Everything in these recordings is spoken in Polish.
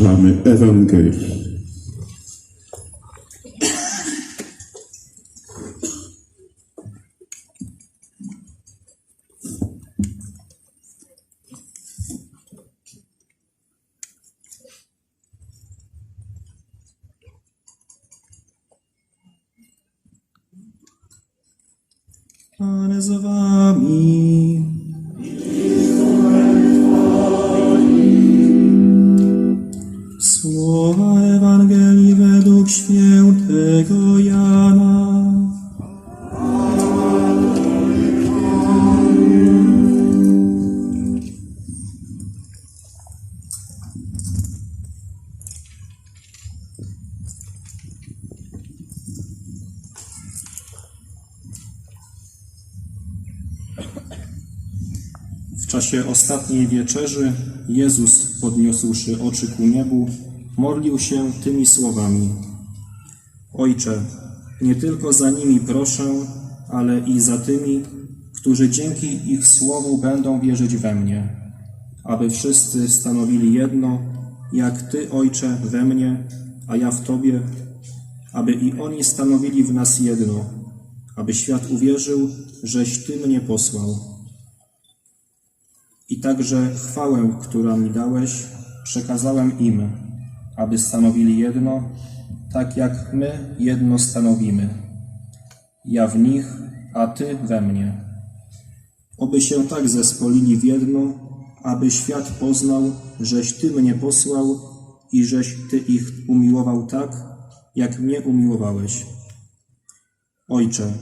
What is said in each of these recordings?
wysłuchamy Ewangelii. Pan z wami. Ostatniej wieczerzy Jezus, podniósłszy oczy ku niebu, modlił się tymi słowami: Ojcze, nie tylko za nimi proszę, ale i za tymi, którzy dzięki ich słowu będą wierzyć we mnie, aby wszyscy stanowili jedno, jak Ty, Ojcze, we mnie, a ja w Tobie, aby i oni stanowili w nas jedno, aby świat uwierzył, żeś Ty mnie posłał i także chwałę, którą mi dałeś, przekazałem im, aby stanowili jedno, tak jak my jedno stanowimy. Ja w nich, a Ty we mnie. Oby się tak zespolili w jedno, aby świat poznał, żeś Ty mnie posłał i żeś Ty ich umiłował tak, jak mnie umiłowałeś. Ojcze,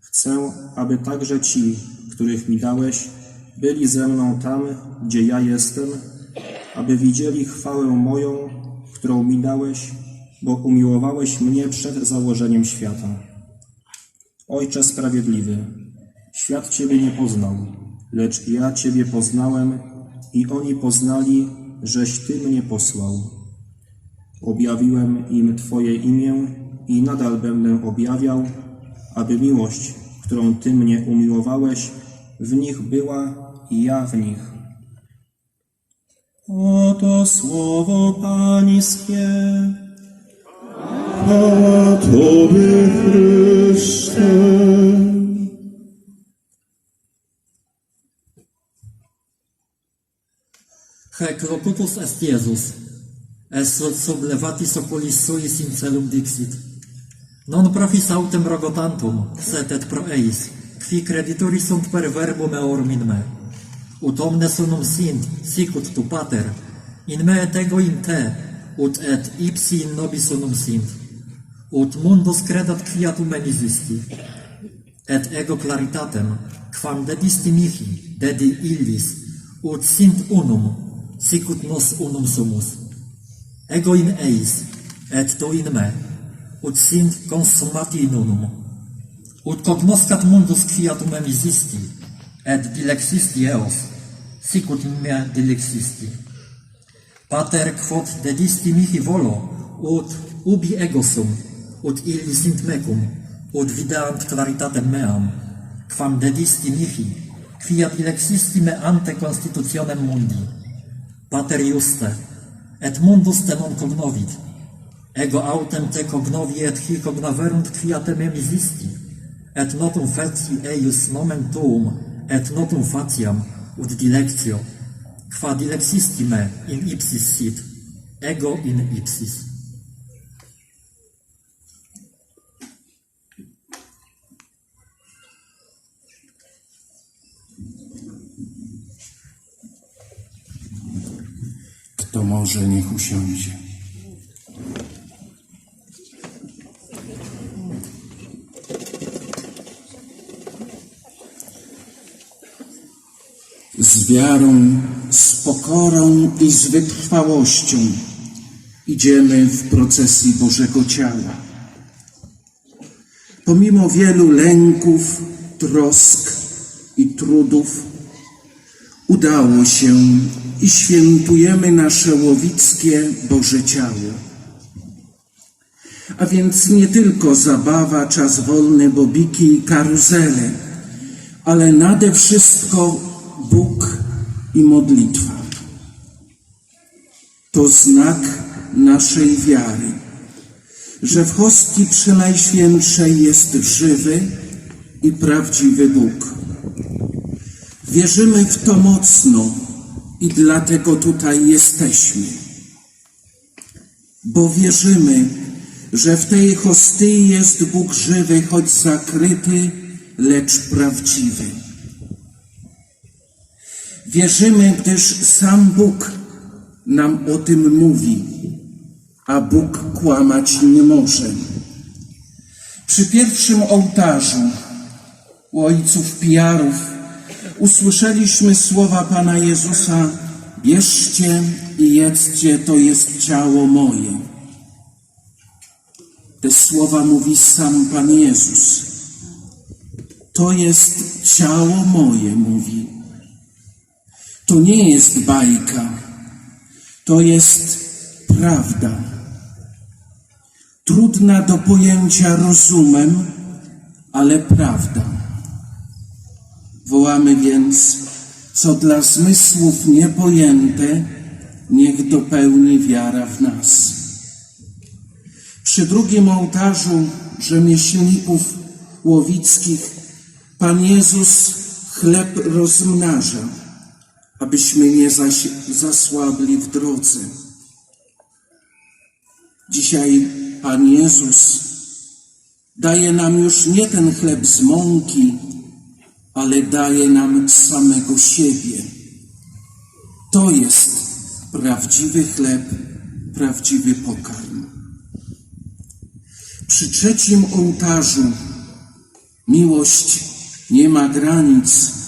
chcę, aby także ci, których mi dałeś, byli ze mną tam, gdzie ja jestem, aby widzieli chwałę moją, którą mi dałeś, bo umiłowałeś mnie przed założeniem świata. Ojcze sprawiedliwy, świat Ciebie nie poznał, lecz ja Ciebie poznałem i oni poznali, żeś Ty mnie posłał. Objawiłem im Twoje imię i nadal będę objawiał, aby miłość, którą Ty mnie umiłowałeś, w nich była i ja w nich. Oto słowo Pańskie. Chwała Tobie, Chryste. Haec locutus est Iesus, est sub levatis oculis suis in celum dixit. Non profis autem rogotantum, sed et pro eis, qui creditori sunt per verbum eorum in me. ut omnes unum sin sicut tu pater. In me et ego in te ut et ipsi in nobis unum sint ut mundus credat quia tu men existi et ego claritatem quam dedisti mihi dedi illis ut sint unum sicut nos unum sumus. Ego in eis et tu in me ut sint consummati in unum. Ut cognoscat mundus quia tu men existi et dilexisti eos. Sicut in me dilexisti. Pater, quod dedisti mihi volo, ut ubi ego sum, ut illi sint mecum, ut videant claritatem meam, quam dedisti mihi, quia dilexisti me ante constitutionem mundi. Pater juste, et mundus te non cognovit, ego autem te cognovi et hi cognaverunt quia te me misisti, et notum feci eius nomen tuum, et notum faciam, ut dilectio, qua in ipsis sit, ego in ipsis. Kto może, niech usiądzie. Wiarą, z pokorą i z wytrwałością idziemy w procesji Bożego Ciała. Pomimo wielu lęków, trosk i trudów, udało się i świętujemy nasze łowickie Boże Ciało. A więc nie tylko zabawa, czas wolny, bobiki i karuzele, ale nade wszystko Bóg i modlitwa. To znak naszej wiary, że w hostii przenajświętszej jest żywy i prawdziwy Bóg. Wierzymy w to mocno i dlatego tutaj jesteśmy. Bo wierzymy, że w tej hostyi jest Bóg żywy, choć zakryty, lecz prawdziwy. Wierzymy, gdyż sam Bóg nam o tym mówi, a Bóg kłamać nie może. Przy pierwszym ołtarzu u ojców pijarów usłyszeliśmy słowa Pana Jezusa: Bierzcie i jedzcie, to jest ciało moje. Te słowa mówi sam Pan Jezus. To jest ciało moje, mówi. To nie jest bajka, to jest prawda. Trudna do pojęcia rozumem, ale prawda. Wołamy więc, co dla zmysłów niepojęte, niech dopełni wiara w nas. Przy drugim ołtarzu rzemieślników łowickich Pan Jezus chleb rozmnaża, abyśmy nie zasłabli w drodze. Dzisiaj Pan Jezus daje nam już nie ten chleb z mąki, ale daje nam samego siebie. To jest prawdziwy chleb, prawdziwy pokarm. Przy trzecim ołtarzu miłość nie ma granic.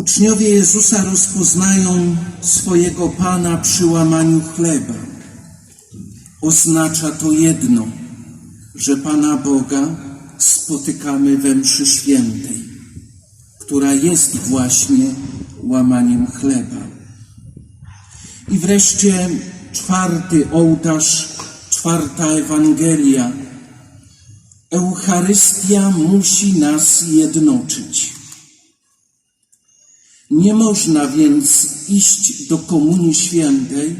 Uczniowie Jezusa rozpoznają swojego Pana przy łamaniu chleba. Oznacza to jedno, że Pana Boga spotykamy we mszy świętej, która jest właśnie łamaniem chleba. I wreszcie czwarty ołtarz, czwarta Ewangelia. Eucharystia musi nas jednoczyć. Nie można więc iść do Komunii Świętej,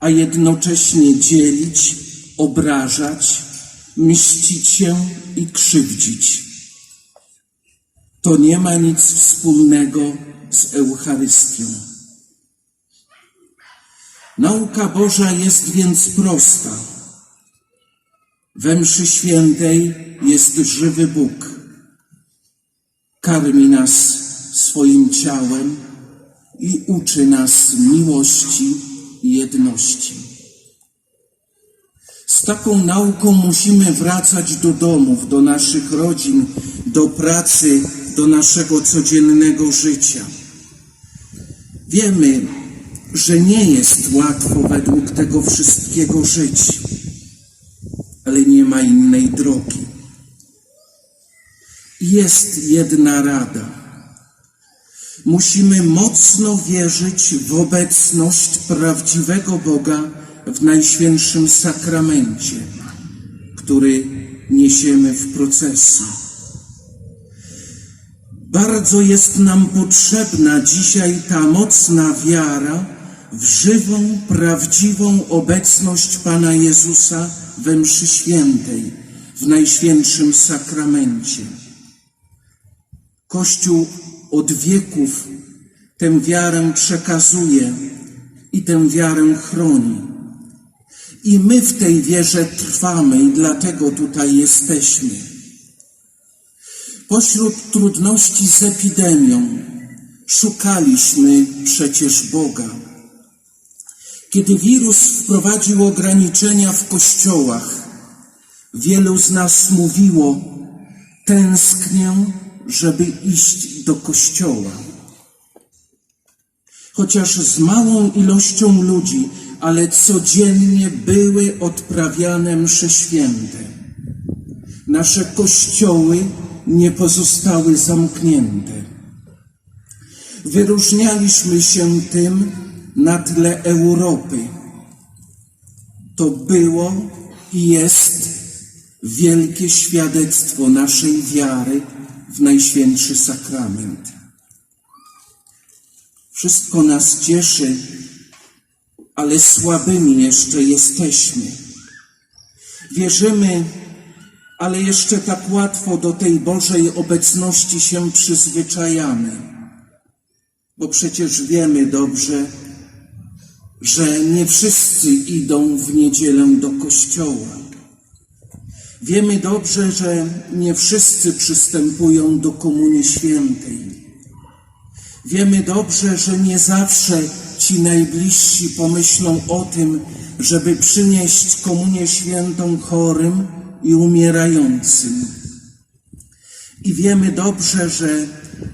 a jednocześnie dzielić, obrażać, mścić się i krzywdzić. To nie ma nic wspólnego z Eucharystią. Nauka Boża jest więc prosta. We mszy świętej jest żywy Bóg. Karmi nas swoim ciałem i uczy nas miłości i jedności. Z taką nauką musimy wracać do domów, do naszych rodzin, do pracy, do naszego codziennego życia. Wiemy, że nie jest łatwo według tego wszystkiego żyć, ale nie ma innej drogi. Jest jedna rada. Musimy mocno wierzyć w obecność prawdziwego Boga w Najświętszym Sakramencie, który niesiemy w procesji. Bardzo jest nam potrzebna dzisiaj ta mocna wiara w żywą, prawdziwą obecność Pana Jezusa we mszy świętej, w Najświętszym Sakramencie. Kościół od wieków tę wiarę przekazuje i tę wiarę chroni. I my w tej wierze trwamy i dlatego tutaj jesteśmy. Pośród trudności z epidemią szukaliśmy przecież Boga. Kiedy wirus wprowadził ograniczenia w kościołach, wielu z nas mówiło: Tęsknię, żeby iść do kościoła. Chociaż z małą ilością ludzi, ale codziennie były odprawiane msze święte. Nasze kościoły nie pozostały zamknięte. Wyróżnialiśmy się tym na tle Europy. To było i jest wielkie świadectwo naszej wiary w Najświętszy Sakrament. Wszystko nas cieszy, ale słabymi jeszcze jesteśmy. Wierzymy, ale jeszcze tak łatwo do tej Bożej obecności się przyzwyczajamy, bo przecież wiemy dobrze, że nie wszyscy idą w niedzielę do kościoła. Wiemy dobrze, że nie wszyscy przystępują do Komunii Świętej. Wiemy dobrze, że nie zawsze ci najbliżsi pomyślą o tym, żeby przynieść komunię świętą chorym i umierającym. I wiemy dobrze, że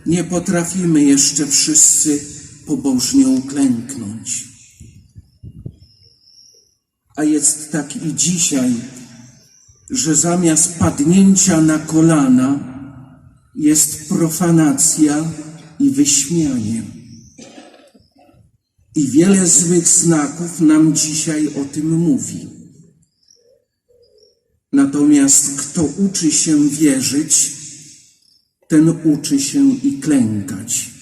nie potrafimy jeszcze wszyscy pobożnie uklęknąć. A jest tak i dzisiaj, że zamiast padnięcia na kolana jest profanacja i wyśmianie. I wiele złych znaków nam dzisiaj o tym mówi. Natomiast kto uczy się wierzyć, ten uczy się i klękać.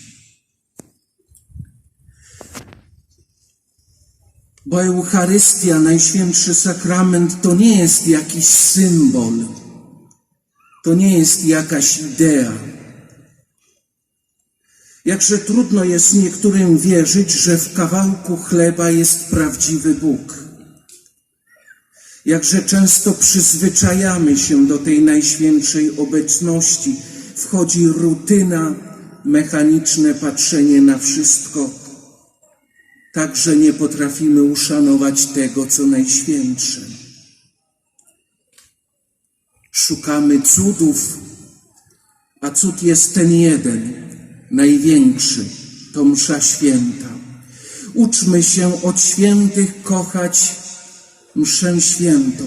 Bo Eucharystia, Najświętszy Sakrament, to nie jest jakiś symbol, to nie jest jakaś idea. Jakże trudno jest niektórym wierzyć, że w kawałku chleba jest prawdziwy Bóg. Jakże często przyzwyczajamy się do tej najświętszej obecności, wchodzi rutyna, mechaniczne patrzenie na wszystko, tak że nie potrafimy uszanować tego, co najświętsze. Szukamy cudów, a cud jest ten jeden, największy, to msza święta. Uczmy się od świętych kochać mszę świętą.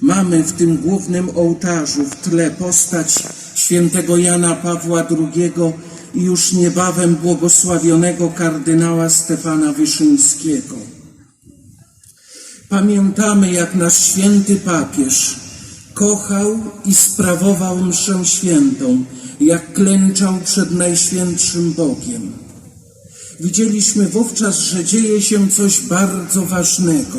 Mamy w tym głównym ołtarzu w tle postać świętego Jana Pawła II i już niebawem błogosławionego kardynała Stefana Wyszyńskiego. Pamiętamy, jak nasz święty papież kochał i sprawował mszę świętą, jak klęczał przed Najświętszym Bogiem. Widzieliśmy wówczas, że dzieje się coś bardzo ważnego.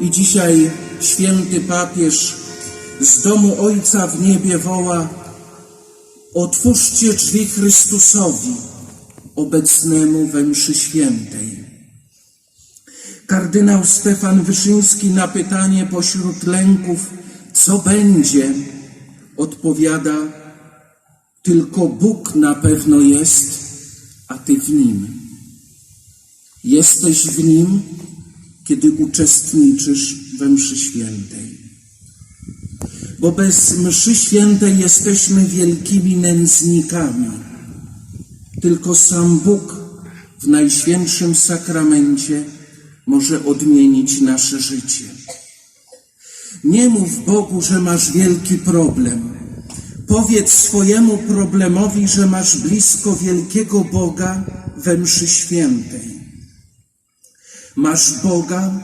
I dzisiaj święty papież z domu Ojca w niebie woła: Otwórzcie drzwi Chrystusowi, obecnemu we mszy świętej. Kardynał Stefan Wyszyński na pytanie pośród lęków, co będzie, odpowiada: Tylko Bóg na pewno jest, a ty w nim. Jesteś w nim, kiedy uczestniczysz we mszy świętej. Bo bez mszy świętej jesteśmy wielkimi nędznikami. Tylko sam Bóg w Najświętszym Sakramencie może odmienić nasze życie. Nie mów Bogu, że masz wielki problem. Powiedz swojemu problemowi, że masz blisko wielkiego Boga we mszy świętej. Masz Boga,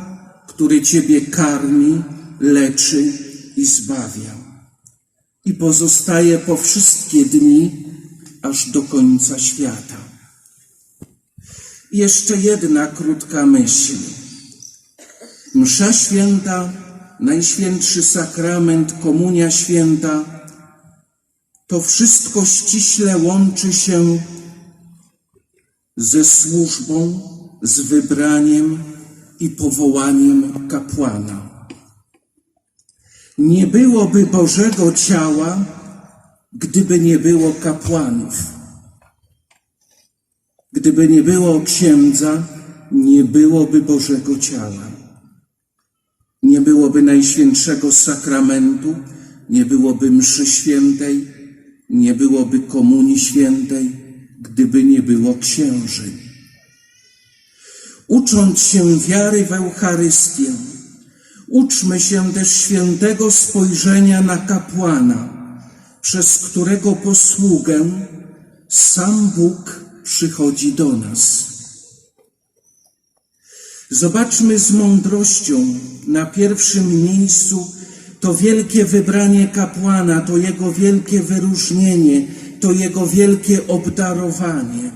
który Ciebie karmi, leczy i zbawia. I pozostaje po wszystkie dni, aż do końca świata. Jeszcze jedna krótka myśl. Msza święta, Najświętszy Sakrament, Komunia Święta, to wszystko ściśle łączy się ze służbą, z wybraniem i powołaniem kapłana. Nie byłoby Bożego ciała, gdyby nie było kapłanów. Gdyby nie było księdza, nie byłoby Bożego ciała. Nie byłoby Najświętszego Sakramentu, nie byłoby mszy świętej, nie byłoby komunii świętej, gdyby nie było księży. Ucząc się wiary w Eucharystię, uczmy się też świętego spojrzenia na kapłana, przez którego posługę sam Bóg przychodzi do nas. Zobaczmy z mądrością na pierwszym miejscu to wielkie wybranie kapłana, to jego wielkie wyróżnienie, to jego wielkie obdarowanie.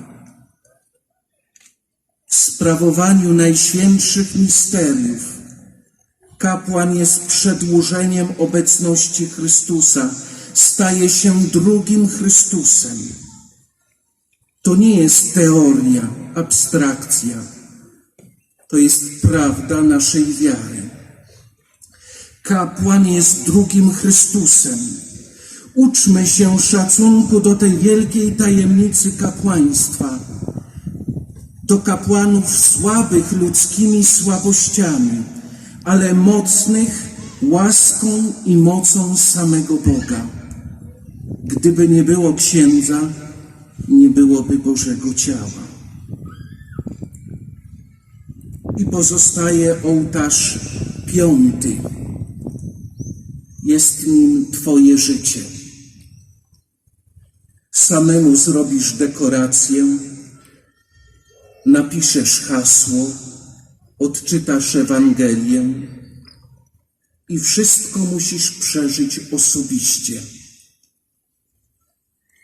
W sprawowaniu najświętszych misteriów kapłan jest przedłużeniem obecności Chrystusa, staje się drugim Chrystusem. To nie jest teoria, abstrakcja. To jest prawda naszej wiary. Kapłan jest drugim Chrystusem. Uczmy się szacunku do tej wielkiej tajemnicy kapłaństwa, do kapłanów słabych ludzkimi słabościami, ale mocnych łaską i mocą samego Boga. Gdyby nie było księdza, nie byłoby Bożego ciała. I pozostaje ołtarz piąty. Jest nim Twoje życie. Samemu zrobisz dekorację, napiszesz hasło, odczytasz Ewangelię i wszystko musisz przeżyć osobiście.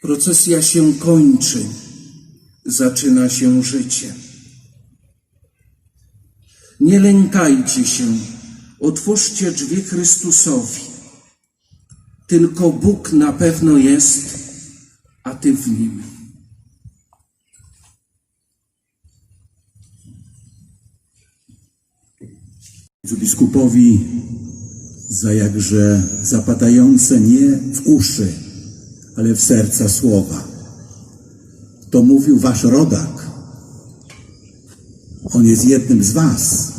Procesja się kończy, zaczyna się życie. Nie lękajcie się, otwórzcie drzwi Chrystusowi. Tylko Bóg na pewno jest, a Ty w Nim. Biskupowi za jakże zapadające nie w uszy, ale w serca słowa. To mówił wasz rodak. On jest jednym z was.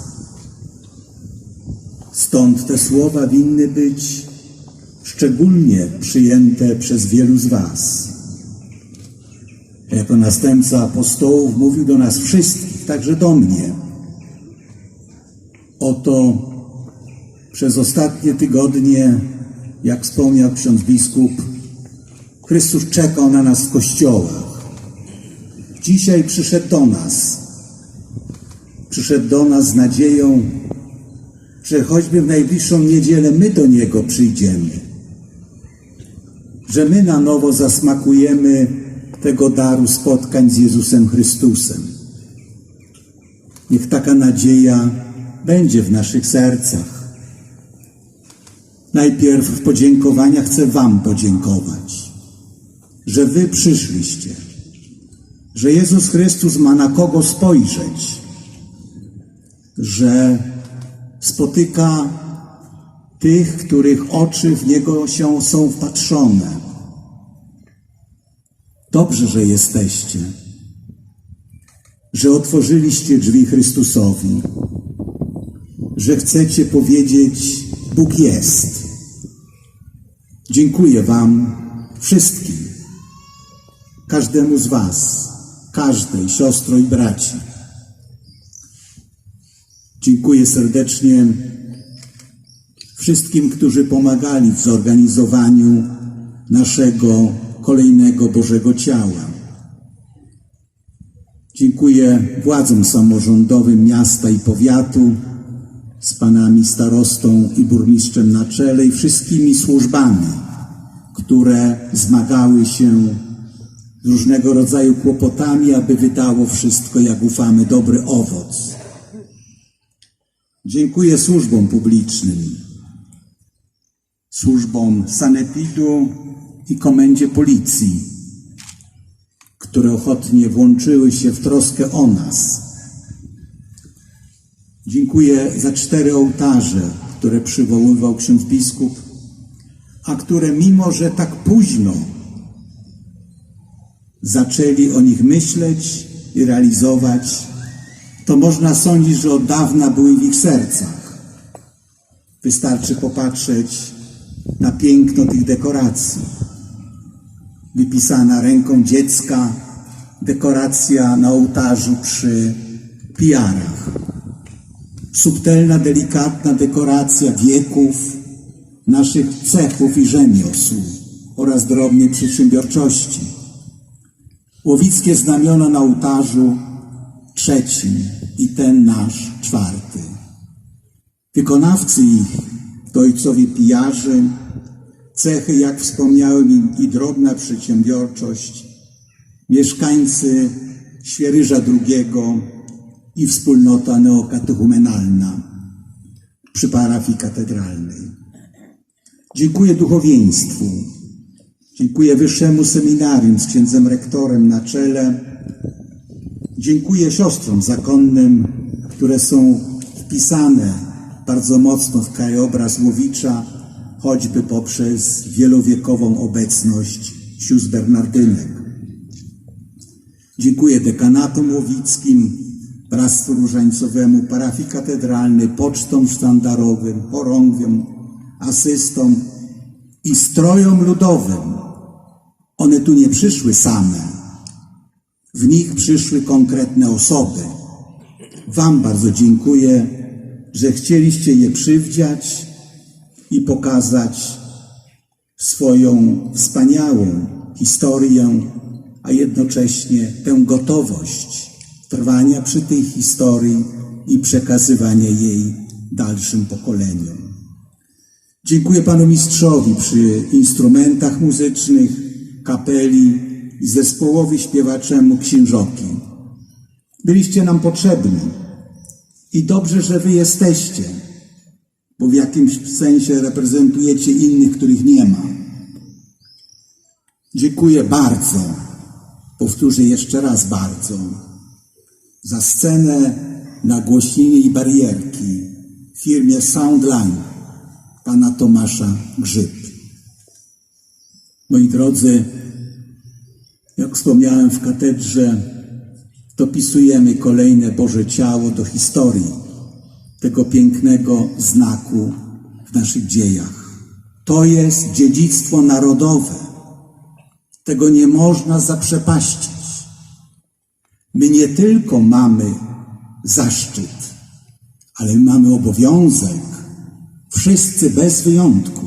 Stąd te słowa winny być szczególnie przyjęte przez wielu z was. Jako następca apostołów mówił do nas wszystkich, także do mnie. Oto przez ostatnie tygodnie, jak wspomniał ksiądz biskup, Chrystus czekał na nas w kościołach. Dzisiaj przyszedł do nas. Przyszedł do nas z nadzieją, że choćby w najbliższą niedzielę my do Niego przyjdziemy. Że my na nowo zasmakujemy tego daru spotkań z Jezusem Chrystusem. Niech taka nadzieja będzie w naszych sercach. Najpierw w podziękowaniach chcę Wam podziękować, że Wy przyszliście, że Jezus Chrystus ma na kogo spojrzeć, że spotyka tych, których oczy w Niego się są wpatrzone. Dobrze, że jesteście, że otworzyliście drzwi Chrystusowi, że chcecie powiedzieć: Bóg jest. Dziękuję Wam wszystkim, każdemu z Was, każdej siostro i braci. Dziękuję serdecznie wszystkim, którzy pomagali w zorganizowaniu naszego kolejnego Bożego Ciała. Dziękuję władzom samorządowym miasta i powiatu z panami starostą i burmistrzem na czele i wszystkimi służbami, które zmagały się z różnego rodzaju kłopotami, aby wydało wszystko, jak ufamy, dobry owoc. Dziękuję służbom publicznym, służbom sanepidu i komendzie policji, które ochotnie włączyły się w troskę o nas. Dziękuję za cztery ołtarze, które przywoływał ksiądz biskup, a które mimo, że tak późno zaczęli o nich myśleć i realizować, to można sądzić, że od dawna były w ich sercach. Wystarczy popatrzeć na piękno tych dekoracji. Wypisana ręką dziecka dekoracja na ołtarzu przy pijarach. Subtelna, delikatna dekoracja wieków, naszych cechów i rzemiosł oraz drobnej przedsiębiorczości. Łowickie znamiona na ołtarzu trzecim i ten nasz czwarty. Wykonawcy ich to ojcowie pijarzy, cechy, jak wspomniałem, i, drobna przedsiębiorczość, mieszkańcy Świeryża II i wspólnota neokatechumenalna przy parafii katedralnej. Dziękuję duchowieństwu, dziękuję Wyższemu Seminarium z księdzem rektorem na czele, dziękuję siostrom zakonnym, które są wpisane bardzo mocno w krajobraz Łowicza, choćby poprzez wielowiekową obecność sióstr Bernardynek. Dziękuję dekanatom łowickim, Bractwu Różańcowemu, parafii katedralnej, pocztom sztandarowym, chorągwiom, asystom i strojom ludowym. One tu nie przyszły same. W nich przyszły konkretne osoby. Wam bardzo dziękuję, że chcieliście je przywdziać i pokazać swoją wspaniałą historię, a jednocześnie tę gotowość trwania przy tej historii i przekazywania jej dalszym pokoleniom. Dziękuję panu mistrzowi przy instrumentach muzycznych, kapeli i zespołowi śpiewaczemu księżoki. Byliście nam potrzebni i dobrze, że wy jesteście, bo w jakimś sensie reprezentujecie innych, których nie ma. Dziękuję bardzo, powtórzę jeszcze raz bardzo, za scenę, nagłośnienie i barierki w firmie Soundline pana Tomasza Grzyb. Moi drodzy, jak wspomniałem w katedrze, dopisujemy kolejne Boże Ciało do historii tego pięknego znaku w naszych dziejach. To jest dziedzictwo narodowe. Tego nie można zaprzepaścić. My nie tylko mamy zaszczyt, ale mamy obowiązek, wszyscy bez wyjątku,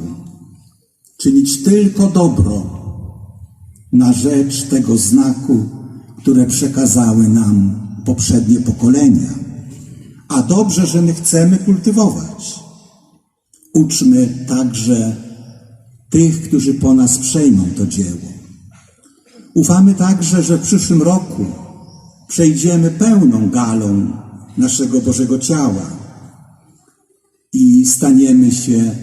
czynić tylko dobro na rzecz tego znaku, które przekazały nam poprzednie pokolenia. A dobrze, że my chcemy kultywować. Uczmy także tych, którzy po nas przejmą to dzieło. Ufamy także, że w przyszłym roku przejdziemy pełną galą naszego Bożego Ciała i staniemy się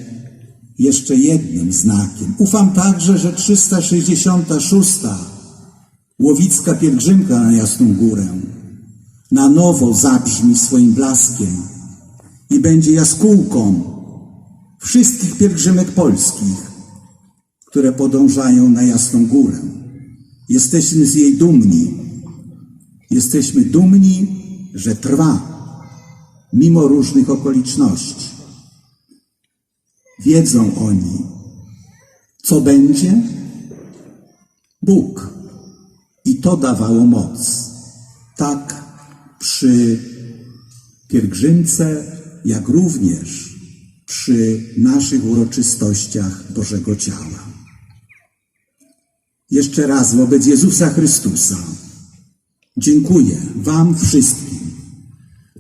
jeszcze jednym znakiem. Ufam także, że 366. Łowicka pielgrzymka na Jasną Górę na nowo zabrzmi swoim blaskiem i będzie jaskółką wszystkich pielgrzymek polskich, które podążają na Jasną Górę. Jesteśmy z jej dumni. Jesteśmy dumni, że trwa, mimo różnych okoliczności. Wiedzą oni, co będzie? Bóg. I to dawało moc. Tak przy pielgrzymce, jak również przy naszych uroczystościach Bożego Ciała. Jeszcze raz wobec Jezusa Chrystusa dziękuję Wam wszystkim,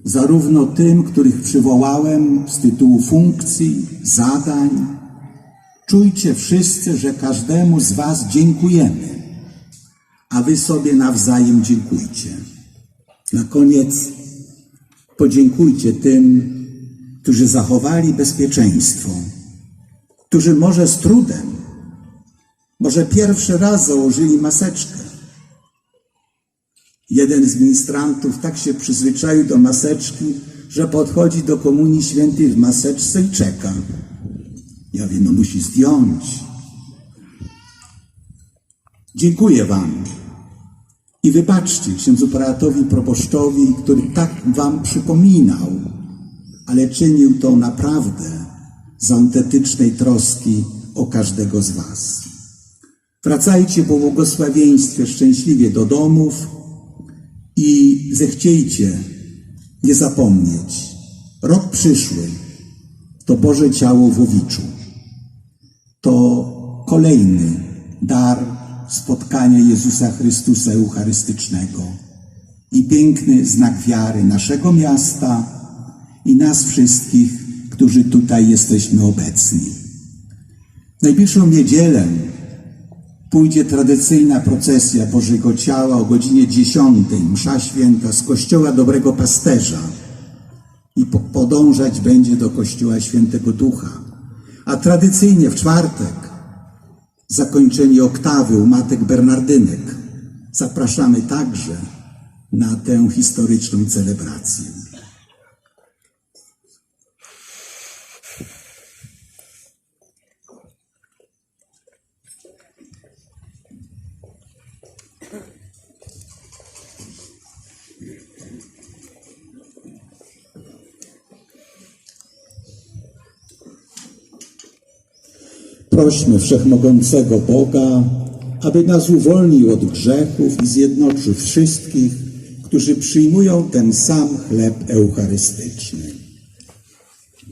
zarówno tym, których przywołałem z tytułu funkcji, zadań. Czujcie wszyscy, że każdemu z Was dziękujemy, a Wy sobie nawzajem dziękujcie. Na koniec podziękujcie tym, którzy zachowali bezpieczeństwo, którzy może z trudem, może pierwszy raz założyli maseczkę. Jeden z ministrantów tak się przyzwyczaił do maseczki, że podchodzi do Komunii Świętej w maseczce i czeka. Ja wiem, no musi zdjąć. Dziękuję Wam I wybaczcie księdzu prałatowi proboszczowi, który tak wam przypominał, ale czynił to naprawdę z autentetycznej troski o każdego z was. Wracajcie po błogosławieństwie szczęśliwie do domów i zechciejcie nie zapomnieć. Rok przyszły to Boże Ciało w Łowiczu. To kolejny dar spotkania Jezusa Chrystusa Eucharystycznego i piękny znak wiary naszego miasta i nas wszystkich, którzy tutaj jesteśmy obecni. Najbliższą niedzielę pójdzie tradycyjna procesja Bożego Ciała o godzinie 10, msza święta z Kościoła Dobrego Pasterza i po- podążać będzie do Kościoła Świętego Ducha. A tradycyjnie w czwartek zakończenie oktawy u Matek Bernardynek. Zapraszamy także na tę historyczną celebrację. Prośmy Wszechmogącego Boga, aby nas uwolnił od grzechów i zjednoczył wszystkich, którzy przyjmują ten sam chleb eucharystyczny.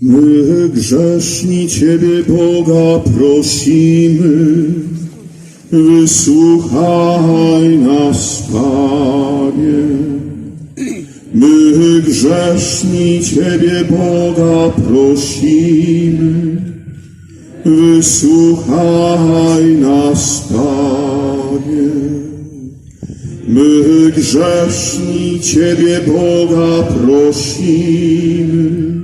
My grzeszni Ciebie Boga prosimy, wysłuchaj nas Panie. My grzeszni Ciebie Boga prosimy, wysłuchaj nas Panie. My grzeszni Ciebie Boga prosimy,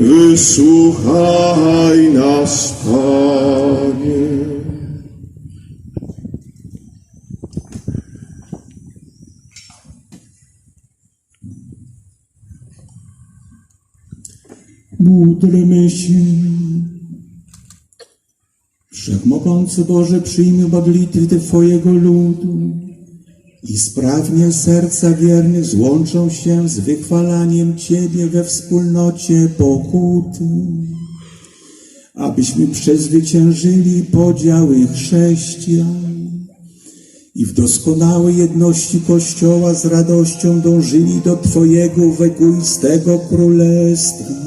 Wysłuchaj nas, Panie. Módlmy się. Wszechmogący Boże, przyjmij modlitwy Twojego ludu. I sprawnie serca wiernych złączą się z wychwalaniem Ciebie we wspólnocie pokuty, abyśmy przezwyciężyli podziały chrześcijan i w doskonałej jedności Kościoła z radością dążyli do Twojego wiekuistego królestwa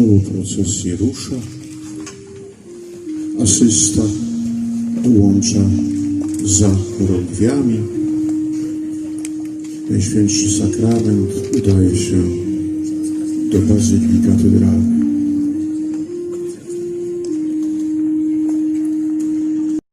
Czoło procesji rusza. Asysta dołącza za chorągwiami. Najświętszy sakrament udaje się do bazyliki katedralnej.